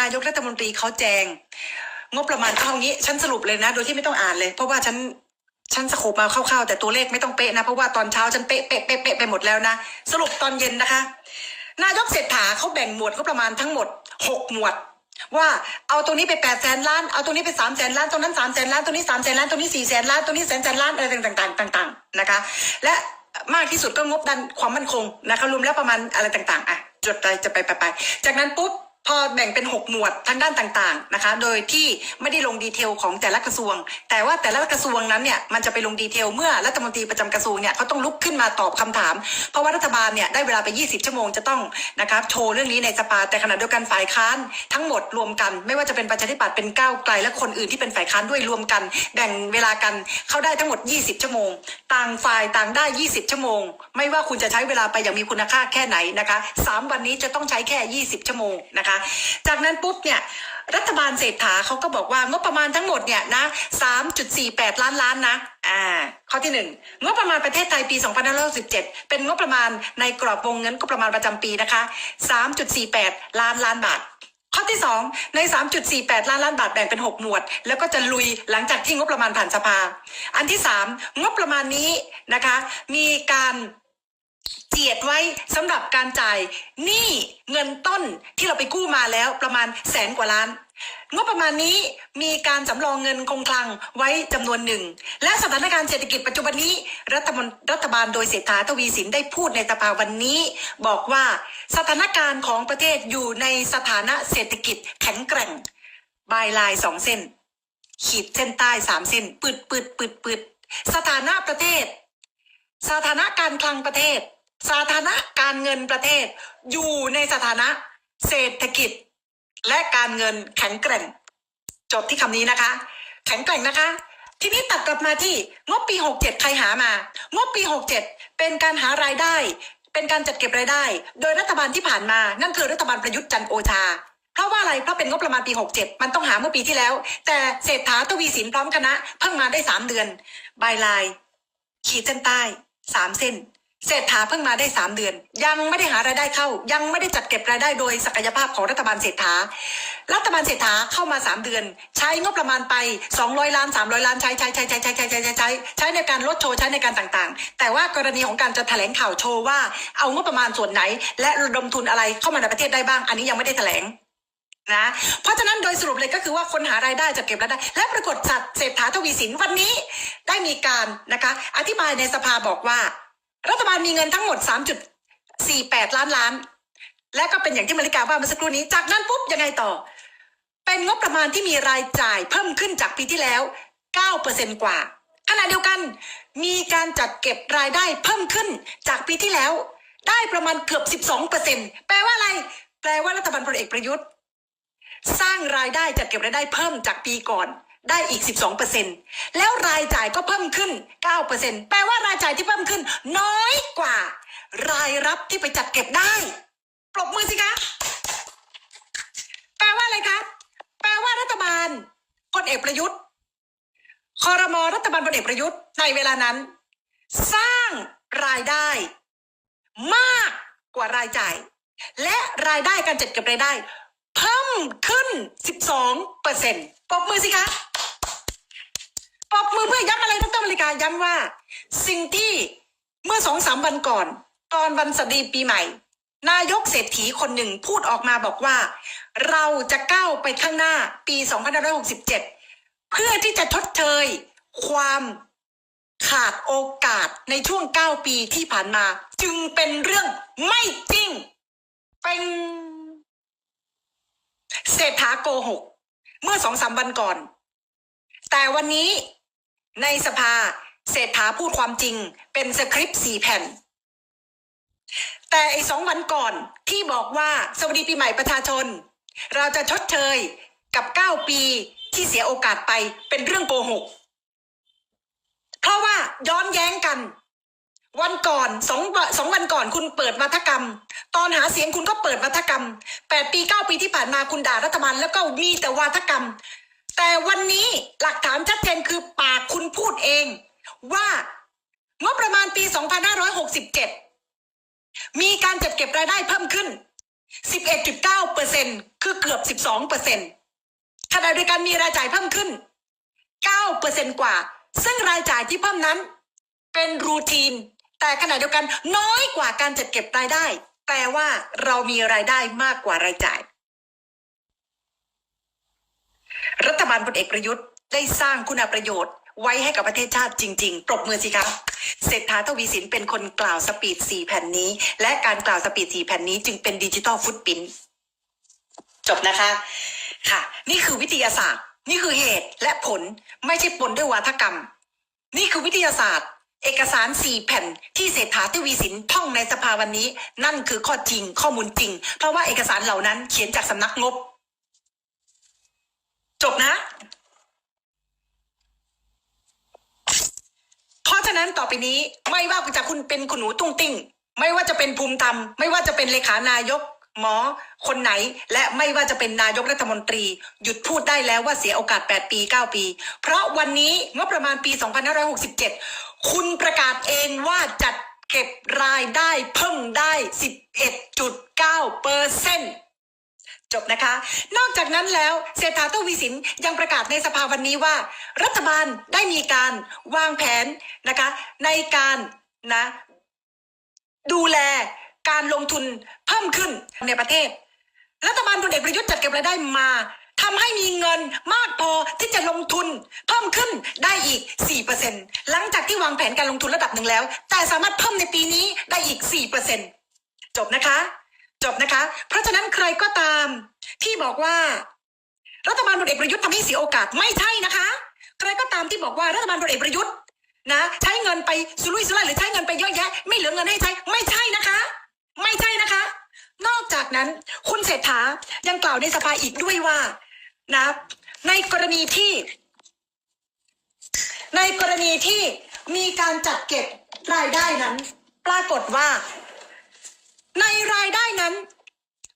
นายกรัฐมนตรีเขาแจง งบประมาณเข้างี้ ฉันสรุปเลยนะ โดยที่ไม่ต้องอ่านเลย เพราะว่าฉันฉันสโคปมาคร่าวๆแต่ตัวเลขไม่ต้องเป๊ะนะ เพราะว่าตอนเช้าฉันเป๊ะเป๊ะเป๊ะเป๊ะไปหมดแล้วนะ สรุปตอนเย็นนะคะ นายกเศรษฐาเขาแบ่งหมวดงบประมาณทั้งหมดหกหมวดว่าเอาตรงนี้ไปแปดแสนล้าน เอาตรงนี้ไปสามแสนล้าน ตรงนั้นสามแสนล้าน ตรงนี้สามแสนล้าน ตรงนี้สี่แสนล้าน ตรงนี้แสนแสนล้าน อะไรต่างๆ ต่าง ๆ นะคะ และมากที่สุดก็งบด้านความมั่นคงนะคะ รวมแล้วประมาณอะไรต่าง ๆ อะ จดไปจะไปไปไป จากนั้นปุ๊บ พอแบ่งเป็นหกหมวดทางด้านต่างๆนะคะ โดยที่ไม่ได้ลงดีเทลของแต่ละกระทรวง แต่ว่าแต่ละกระทรวงนั้นเนี่ยมันจะไปลงดีเทลเมื่อรัฐมนตรีประจำกระทรวงเนี่ยเขาต้องลุกขึ้นมาตอบคำถาม เพราะว่ารัฐบาลเนี่ยได้เวลาไป 20 ชั่วโมงจะต้องนะครับโชว์เรื่องนี้ในสภาแต่ขณะเดียวกันฝ่ายค้านทั้งหมดรวมกัน ไม่ว่าจะเป็นประชาธิปัตย์เป็นก้าวไกลและคนอื่นที่เป็นฝ่ายค้านด้วยรวมกัน แบ่งเวลากันเข้าได้ทั้งหมด 20 ชั่วโมง ต่างฝ่ายต่างได้ 20 ชั่วโมง ไม่ว่าคุณจะใช้เวลาไปอย่างมีคุณค่าแค่ไหนนะคะสามวันนี้จะต้องใช้แค่ 20 ชั่วโมงนะคะจากนั้นปุ๊บเนี่ยรัฐบาลเศรษฐาเขาก็บอกว่างบประมาณทั้งหมดเนี่ยนะ3.48 ล้านล้านนะอ่าข้อที่หนึ่งงบประมาณประเทศไทยปี 2567 เป็นงบประมาณในกรอบวงเงินงบประมาณประจำปีนะคะ 3.48 ล้านล้านบาทข้อที่สองใน 3.48 ล้านล้านบาทแบ่งเป็น 6 หมวด แล้วก็จะลุยหลังจากที่งบประมาณผ่านสภา อันที่สามงบประมาณนี้นะคะ มีการ เจียดไว้สำหรับการจ่ายหนี้เงินต้นที่เราไปกู้มาแล้วประมาณแสนกว่าล้านงบประมาณนี้มีการสำรองเงินคงคลังไว้จำนวนหนึ่ง และสถานการณ์เศรษฐกิจปัจจุบันนี้รัฐมนรัฐบาลโดยเศรษฐาทวีสินได้พูดในสภาวันนี้ บอกว่าสถานการณ์ของประเทศอยู่ในสถานะเศรษฐกิจแข็งแกร่ง บายลายสองเส้น ขีดเส้นใต้สามเส้นปืดปืดปืดปืดสถานะประเทศ สถานะการคลังประเทศ สถานะการเงินประเทศ อยู่ในสถานะเศรษฐกิจ และการเงินแข็งแกร่ง จบที่คำนี้นะคะ แข็งแกร่งนะคะ ทีนี้ตัดกลับมาที่งบปี 67 ใครหามางบปี 67 เป็นการหารายได้ เป็นการจัดเก็บรายได้ โดยรัฐบาลที่ผ่านมา นั่นคือรัฐบาลประยุทธ์จันโอชาเพราะว่าอะไร เพราะเป็นงบประมาณปี 67 มันต้องหาเมื่อปีที่แล้ว แต่เศรษฐาทวีสินพร้อมคณะเพิ่งมาได้ 3 เดือน บายลน์ขีดเส้นใต้สามเส้น เศรษฐาเพิ่งมาได้สามเดือน ยังไม่ได้หารายได้เข้า ยังไม่ได้จัดเก็บรายได้โดยศักยภาพของรัฐบาลเศรษฐา รัฐบาลเศรษฐาเข้ามาสามเดือน ใช้งบประมาณไปสองร้อยล้านสามร้อยล้านใช้ใช้ใช้ใช้ใช้ใช้ใช้ใช้ใช้ใช้ในการลดโชว์ใช้ในการต่างๆ แต่ว่ากรณีของการจะแถลงข่าวโชว์ว่า เอางบประมาณส่วนไหน และระดมทุนอะไรเข้ามาในประเทศได้บ้าง อันนี้ยังไม่ได้แถลงนะเพราะฉะนั้นโดยสรุปเลยก็คือว่าคนหารายได้จะเก็บรายได้ และปรากฏสัตว์เศรษฐาทวีสินวันนี้ได้มีการนะคะ อธิบายในสภาบอกว่า รัฐบาลมีเงินทั้งหมด 3.48 ล้านล้าน และก็เป็นอย่างที่มาริกาว่าเมื่อสักครู่นี้ จากนั้นปุ๊บยังไงต่อ เป็นงบประมาณที่มีรายจ่ายเพิ่มขึ้นจากปีที่แล้ว 9%กว่าขณะเดียวกันมีการจัดเก็บรายได้เพิ่มขึ้นจากปีที่แล้ว ได้ประมาณเกือบ 12%แปลว่าอะไร แปลว่ารัฐบาลพลเอกประยุทธ์ สร้างรายได้จัดเก็บรายได้เพิ่มจากปีก่อน ได้อีก 12%แล้วรายจ่ายก็เพิ่มขึ้น 9%แปลว่ารายจ่ายที่เพิ่มขึ้น น้อยกว่า รายรับที่ไปจัดเก็บได้ปรบมือสิคะ แปลว่าอะไรคะ แปลว่ารัฐบาลพลเอกประยุทธ์คอรมอรัฐบาลพลเอกประยุทธ์ในเวลานั้น สร้างรายได้ มากกว่ารายจ่าย และรายได้การจัดเก็บรายได้ เพิ่มขึ้น 12เปอร์เซ็นต์ปรบมือสิคะ ปรบมือเพื่อย้ำอะไรดรมริกาย้ำว่า สิ่งที่เมื่อสองสามวันก่อน ตอนวันสดีปีใหม่ นายกเศรษฐีคนหนึ่งพูดออกมาบอกว่า เราจะก้าวไปข้างหน้าปี 2567 เพื่อที่จะทดเชยความขาดโอกาสในช่วง 9 ปีที่ผ่านมา จึงเป็นเรื่องไม่จริง เป็นเศรษฐาโกหก เมื่อสองสามวันก่อน แต่วันนี้ ในสภาเศรษฐาพูดความจริง เป็นสคริปต์สี่แผ่น แต่ไอ้สองวันก่อนที่บอกว่าสวัสดีปีใหม่ประชาชน เราจะชดเชยกับเก้าปีที่เสียโอกาสไปเป็นเรื่องโกหก เพราะว่าย้อนแย้งกัน วันก่อนสองวันสองวันก่อนคุณเปิดวัฒกรรม ตอนหาเสียงคุณก็เปิดวัฒกรรมแปดปีเก้าปีที่ผ่านมาคุณด่ารัฐบาลแล้วก็มีแต่วาทกรรม แต่วันนี้หลักฐานชัดเจนคือปากคุณพูดเอง ว่างบประมาณปี 2567 มีการจัดเก็บรายได้เพิ่มขึ้น 11.9เปอร์เซ็นคือเกือบ 12เปอร์เซ็นขณะเดียวกันมีรายจ่ายเพิ่มขึ้น9เปอร์เซ็นกว่า ซึ่งรายจ่ายที่เพิ่มนั้น เป็นรูทีน แต่ขณะเดียวกันน้อยกว่าการจัดเก็บรายได้ แปลว่าเรามีรายได้มากกว่ารายจ่าย รัฐบาลพลเอกประยุทธ์ได้สร้างคุณประโยชน์ไว้ให้กับประเทศชาติจริง ๆ ปรบมือสิครับ เศรษฐาทวีสินเป็นคนกล่าวสปีดสี่แผ่นนี้ และการกล่าวสปีดสี่แผ่นนี้จึงเป็นดิจิตอลฟุตปินจบนะคะ ค่ะ นี่คือวิทยาศาสตร์ นี่คือเหตุและผลไม่ใช่ปนด้วยวาทกรรม นี่คือวิทยาศาสตร์ เอกสารสี่แผ่นที่เศรษฐาทวีสินท่องในสภาวันนี้ นั่นคือข้อจริงข้อมูลจริง เพราะว่าเอกสารเหล่านั้นเขียนจากสำนักงบ จบนะ เพราะฉะนั้นต่อไปนี้ไม่ว่าจะคุณเป็นคุณหนูตุ้งติ้งไม่ว่าจะเป็นภูมิธรรม ไม่ว่าจะเป็นเลขานายกหมอคนไหน และไม่ว่าจะเป็นนายกรัฐมนตรี หยุดพูดได้แล้วว่าเสียโอกาส 8 ปี 9 ปี เพราะวันนี้งบประมาณปี 2567 คุณประกาศเองว่าจัดเก็บรายได้เพิ่มได้ 11.9เปอร์เซ็นต์ จบนะคะ นอกจากนั้นแล้วเศรษฐาทวีสินยังประกาศในสภาวันนี้ว่า รัฐบาลได้มีการวางแผนนะคะ ในการนะ ดูแลการลงทุนเพิ่มขึ้นในประเทศ รัฐบาลพลเอกประยุทธ์จัดเก็บรายได้มาทำให้มีเงินมากพอที่จะลงทุนเพิ่มขึ้นได้อีก 4%หลังจากที่วางแผนการลงทุนระดับหนึ่งแล้ว แต่สามารถเพิ่มในปีนี้ได้อีก 4%จบนะคะ จบนะคะ เพราะฉะนั้นใครก็ตามที่บอกว่า รัฐบาลพลเอกประยุทธ์ทำให้เสียโอกาสไม่ใช่นะคะ ใครก็ตามที่บอกว่ารัฐบาลพลเอกประยุทธ์นะใช้เงินไปสุรุ่ยสุร่ายหรือใช้เงินไปเยอะแยะ ไม่เหลือเงินให้ใช้ไม่ใช่นะคะ ไม่ใช่นะคะ นอกจากนั้นคุณเศรษฐายังกล่าวในสภาอีกด้วยว่านะในกรณีที่ ในกรณีที่มีการจัดเก็บรายได้นั้น ปรากฏว่า ในรายได้นั้น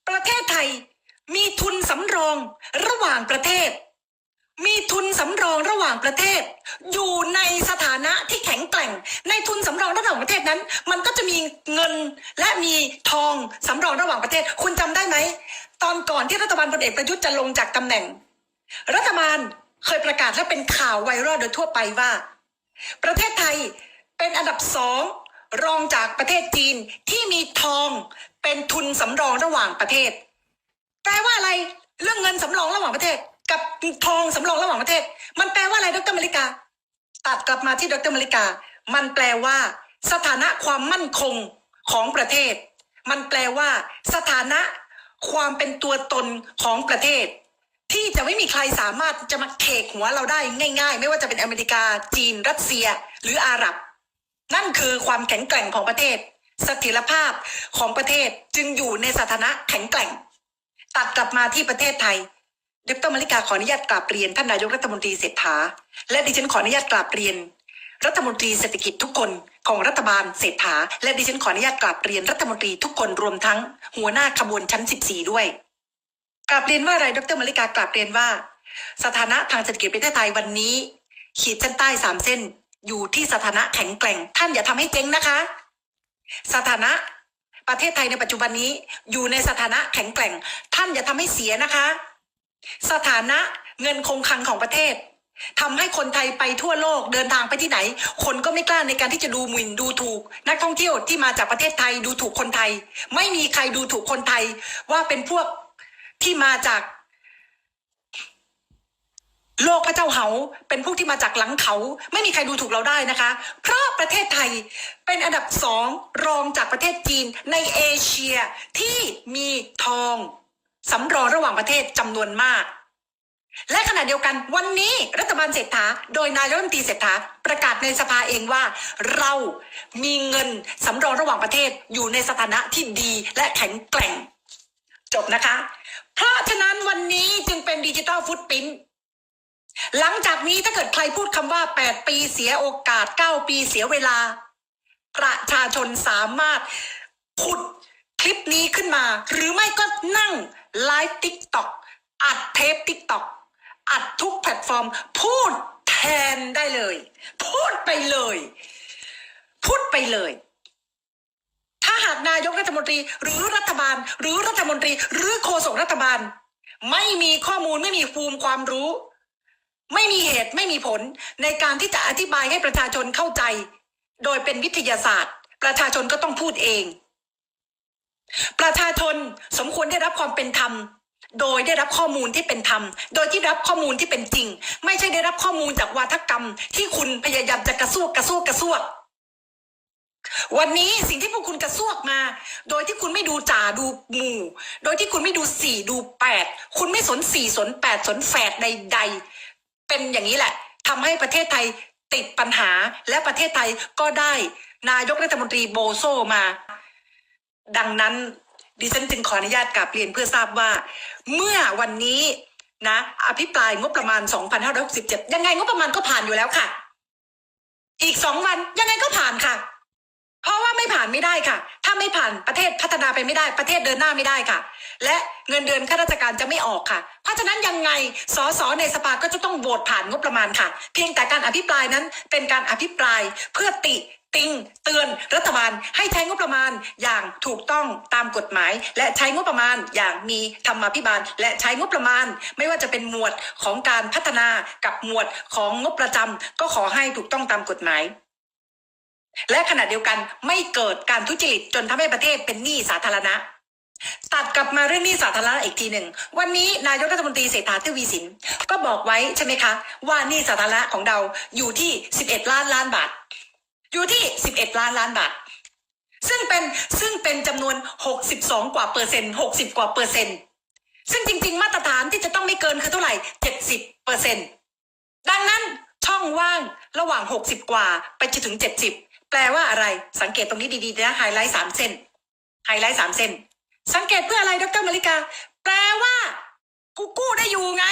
ประเทศไทยมีทุนสำรองระหว่างประเทศ มีทุนสำรองระหว่างประเทศ อยู่ในสถานะที่แข็งแกร่ง ในทุนสำรองระหว่างประเทศนั้น มันก็จะมีเงินและมีทองสำรองระหว่างประเทศ คุณจำได้ไหมตอนก่อนที่รัฐบาลพลเอกประยุทธ์จะลงจากตำแหน่ง รัฐบาลเคยประกาศและเป็นข่าวไวรัลโดยทั่วไปว่า ประเทศไทยเป็นอันดับสอง รองจากประเทศจีนที่มีทองเป็นทุนสำรองระหว่างประเทศ แปลว่าอะไรเรื่องเงินสำรองระหว่างประเทศ กับทองสำรองระหว่างประเทศ มันแปลว่าอะไรดรมาริกา ตัดกลับมาที่ดรมาริกา มันแปลว่า สถานะความมั่นคงของประเทศ มันแปลว่า สถานะความเป็นตัวตนของประเทศ ที่จะไม่มีใครสามารถจะมาเขกหัวเราได้ง่าย ๆ ไม่ว่าจะเป็นอเมริกา จีน รัสเซีย หรืออาหรับ นั่นคือความแข็งแกร่งของประเทศสถียรภาพของประเทศจึงอยู่ในสถานะแข็งแกร่ง ตัดกลับมาที่ประเทศไทยดรมาริกาขออนุญาตกราบเรียนท่านนายกรัฐมนตรีเศรษฐา และดิฉันขออนุญาตกราบเรียน รัฐมนตรีเศรษฐกิจทุกคนของรัฐบาลเศรษฐา และดิฉันขออนุญาตกราบเรียนรัฐมนตรีทุกคนรวมทั้งหัวหน้าขบวนชั้น 14 ด้วยกราบเรียนว่าอะไรดรมาริกากราบเรียนว่า สถานะทางเศรษฐกิจประเทศไทยวันนี้ ขีดเส้นใต้สามเส้น อยู่ที่สถานะแข็งแกร่ง ท่านอย่าทำให้เจ๊งนะคะ สถานะประเทศไทยในปัจจุบันนี้ อยู่ในสถานะแข็งแกร่ง ท่านอย่าทำให้เสียนะคะ สถานะเงินคงคลังของประเทศทำให้คนไทยไปทั่วโลกเดินทางไปที่ไหน คนก็ไม่กล้าในการที่จะดูหมิ่นดูถูก นักท่องเที่ยวที่มาจากประเทศไทยดูถูกคนไทย ไม่มีใครดูถูกคนไทยว่าเป็นพวกที่มาจาก โลกพระเจ้าเหาเป็นพวกที่มาจากหลังเขา ไม่มีใครดูถูกเราได้นะคะ เพราะประเทศไทยเป็นอันดับสองรองจากประเทศจีนในเอเชียที่มีทองสำรองระหว่างประเทศจำนวนมาก และขณะเดียวกันวันนี้รัฐบาลเศรษฐา โดยนายกรัฐมนตรีเศรษฐาประกาศในสภาเองว่า เรามีเงินสำรองระหว่างประเทศอยู่ในสถานะที่ดีและแข็งแกร่ง จบนะคะ เพราะฉะนั้นวันนี้จึงเป็นดิจิตอลฟุตปิ้น หลังจากนี้ถ้าเกิดใครพูดคำว่า 8 ปีเสียโอกาส 9 ปีเสียเวลา ประชาชนสามารถขุดคลิปนี้ขึ้นมา หรือไม่ก็นั่งไลฟ์ติ๊กต็อกอัดเทปติ๊กต็อกอัดทุกแพลตฟอร์ม พูดแทนได้เลย พูดไปเลย พูดไปเลย ถ้าหากนายกรัฐมนตรี หรือรัฐบาล หรือรัฐมนตรี หรือโฆษกรัฐบาล ไม่มีข้อมูลไม่มีภูมิความรู้ ไม่มีเหตุไม่มีผลในการที่จะอธิบายให้ประชาชนเข้าใจ โดยเป็นวิทยาศาสตร์ ประชาชนก็ต้องพูดเอง ประชาชนสมควรได้รับความเป็นธรรม โดยได้รับข้อมูลที่เป็นธรรม โดยที่รับข้อมูลที่เป็นจริง ไม่ใช่ได้รับข้อมูลจากวาทกรรม ที่คุณพยายามจะกระซวกกระซวกกระซวกวันนี้สิ่งที่พวกคุณกระซวกมา โดยที่คุณไม่ดูจ่าดูหมู่ โดยที่คุณไม่ดูสี่ดูแปดคุณไม่สนสี่สนแปดสนแฝดใดๆ เป็นอย่างนี้แหละทำให้ประเทศไทยติดปัญหาและประเทศไทยก็ได้นายกรัฐมนตรีโบโซมา ดังนั้นดิฉันจึงขออนุญาตกลับเรียนเพื่อทราบว่า เมื่อวันนี้นะ อภิปรายงบประมาณ 2567 ยังไงงบประมาณก็ผ่านอยู่แล้วค่ะ อีกสองวันยังไงก็ผ่านค่ะ เพราะว่าไม่ผ่านไม่ได้ค่ะ ถ้าไม่ผ่านประเทศพัฒนาไปไม่ได้ประเทศเดินหน้าไม่ได้ค่ะ และเงินเดือนข้าราชการจะไม่ออกค่ะ ราะฉะนั้นยังไงสสในสภาก็จะต้องโหวตผ่านงบประมาณค่ะ เพียงแต่การอภิปรายนั้นเป็นการอภิปรายเพื่อติติงเตือนรัฐบาลให้ใช้งบประมาณอย่างถูกต้องตามกฎหมาย และใช้งบประมาณอย่างมีธรรมาภิบาล และใช้งบประมาณ ไม่ว่าจะเป็นหมวดของการพัฒนากับหมวดของงบประจำก็ขอให้ถูกต้องตามกฎหมาย และขณะเดียวกันไม่เกิดการทุจริตจนทำให้ประเทศเป็นหนี้สาธารณะ ตัดกลับมาเรื่องหนี้สาธารณะอีกทีหนึ่ง วันนี้นายกรัฐมนตรีเศรษฐาทวีสิน ก็บอกไว้ใช่ไหมคะ ว่าหนี้สาธารณะของเราอยู่ที่ 11 ล้านล้านบาท อยู่ที่ 11 ล้านล้านบาท ซึ่งเป็นซึ่งเป็นจำนวน 62 กว่าเปอร์เซ็นต์60 กว่าเปอร์เซ็นต์ซึ่งจริง ๆ มาตรฐานที่จะต้องไม่เกินคือเท่าไหร่ 70เปอร์เซ็นต์ดังนั้นช่องว่างระหว่าง 60 กว่าไปจนถึง 70 แปลว่าอะไรสังเกตตรงนี้ดีๆนะไฮไลท์สามเส้นไฮไลท์สามเส้น สังเกตเพื่ออะไรดรมาริกา แปลว่ากูกู้ได้อยู่ไง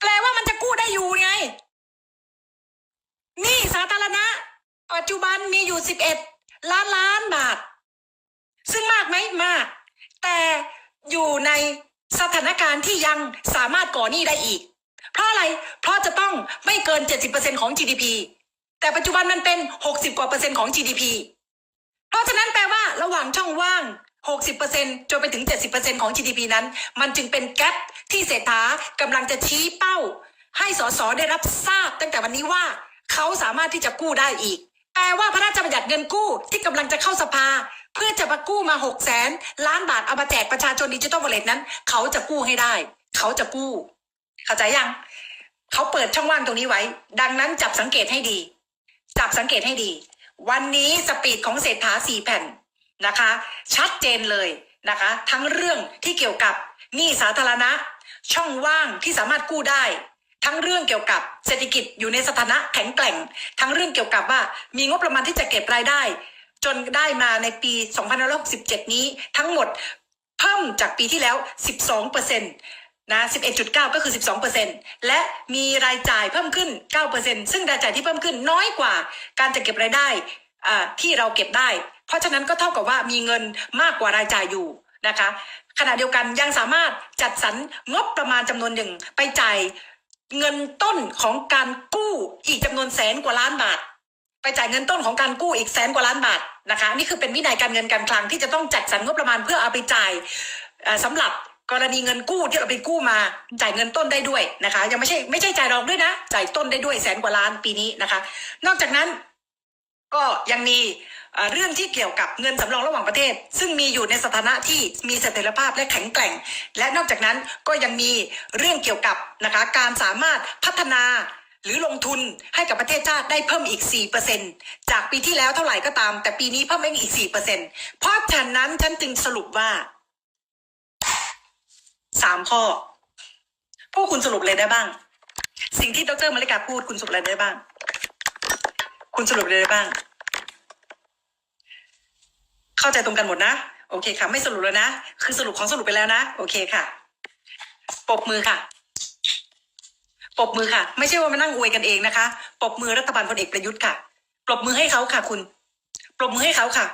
แปลว่ามันจะกู้ได้อยู่ไงนี่สาธารณะ ปัจจุบันมีอยู่11ล้านล้านบาท ซึ่งมากไหมมาก แต่อยู่ในสถานการณ์ที่ยังสามารถก่อหนี้ได้อีก เพราะอะไรเพราะจะต้องไม่เกิน 70%ของ GDP แต่ปัจจุบันมันเป็น 60 กว่าเปอร์เซ็นต์ของ GDP เพราะฉะนั้นแปลว่าระหว่างช่องว่าง 60%จนไปถึง 70%ของ GDP นั้น มันจึงเป็นแกลบที่เศรษฐากำลังจะชี้เป้า ให้สสได้รับทราบตั้งแต่วันนี้ว่าเขาสามารถที่จะกู้ได้อีก แปลว่าพระราชบัญญัติเงินกู้ที่กำลังจะเข้าสภา เพื่อจะมากู้มา6 0แสนล้านบาทเอามาแจกประชาชนดิจิทัลวอลเล็ตนั้น เขาจะกู้ให้ได้ เขาจะกู้ เข้าใจยัง เขาเปิดช่องว่างตรงนี้ไว้ ดังนั้นจับสังเกตให้ดี จับสังเกตให้ดี วันนี้สปีดของเศรษฐาสี่แผ่น นะคะ ชัดเจนเลยนะคะ ทั้งเรื่องที่เกี่ยวกับหนี้สาธารณะ ช่องว่างที่สามารถกู้ได้ ทั้งเรื่องเกี่ยวกับเศรษฐกิจอยู่ในสถานะแข็งแกร่ง ทั้งเรื่องเกี่ยวกับว่ามีงบประมาณที่จะเก็บรายได้ จนได้มาในปี2567 นี้ทั้งหมดเพิ่มจากปีที่แล้ว 12เปอร์เซ็นต์นะ 11.9 ก็คือ 12%และมีรายจ่ายเพิ่มขึ้น 9%ซึ่งรายจ่ายที่เพิ่มขึ้นน้อยกว่าการจะเก็บรายได้ ที่เราเก็บได้ เพราะฉะนั้นก็เท่ากับว่ามีเงินมากกว่ารายจ่ายอยู่นะคะขณะเดียวกันยังสามารถจัดสรรงบประมาณจำนวนหนึ่งไปจ่ายเงินต้นของการกู้อีกจำนวนแสนกว่าล้านบาท ไปจ่ายเงินต้นของการกู้อีกแสนกว่าล้านบาทนะคะ นี่คือเป็นวินัยการเงินการคลังที่จะต้องจัดสรรงบประมาณเพื่อเอาไปจ่ายเอ่อสำหรับกรณีเงินกู้ที่เราไปกู้มาจ่ายเงินต้นได้ด้วยนะคะ ยังไม่ใช่ไม่ใช่จ่ายดอกด้วยนะ จ่ายต้นได้ด้วยแสนกว่าล้านปีนี้นะคะ นอกจากนั้น ก็ยังมีเรื่องที่เกี่ยวกับเงินสำรองระหว่างประเทศ ซึ่งมีอยู่ในสถานะที่มีเสถียรภาพและแข็งแกร่ง และนอกจากนั้นก็ยังมีเรื่องเกี่ยวกับนะคะการสามารถพัฒนาหรือลงทุนให้กับประเทศชาติได้เพิ่มอีก 4%จากปีที่แล้วเท่าไหร่ก็ตาม แต่ปีนี้เพิ่มอีก 4%เพราะฉะนั้นฉันจึงสรุปว่าสามข้อ พวกคุณสรุปเลยได้บ้าง สิ่งที่ดรมาริกาพูดคุณสรุปอะไรได้บ้าง คุณสรุปเลยไรบ้าง เข้าใจตรงกันหมดนะ โอเคค่ะ ไม่สรุปแล้วนะ คือสรุปของสรุปไปแล้วนะ โอเคค่ะปบมือค่ะปบมือค่ะ ไม่ใช่ว่ามานั่งอวยกันเองนะคะปบมือรัฐบาลพลเอกประยุทธ์ค่ะปรบมือให้เขาค่ะ คุณปรบมือให้เขาค่ะ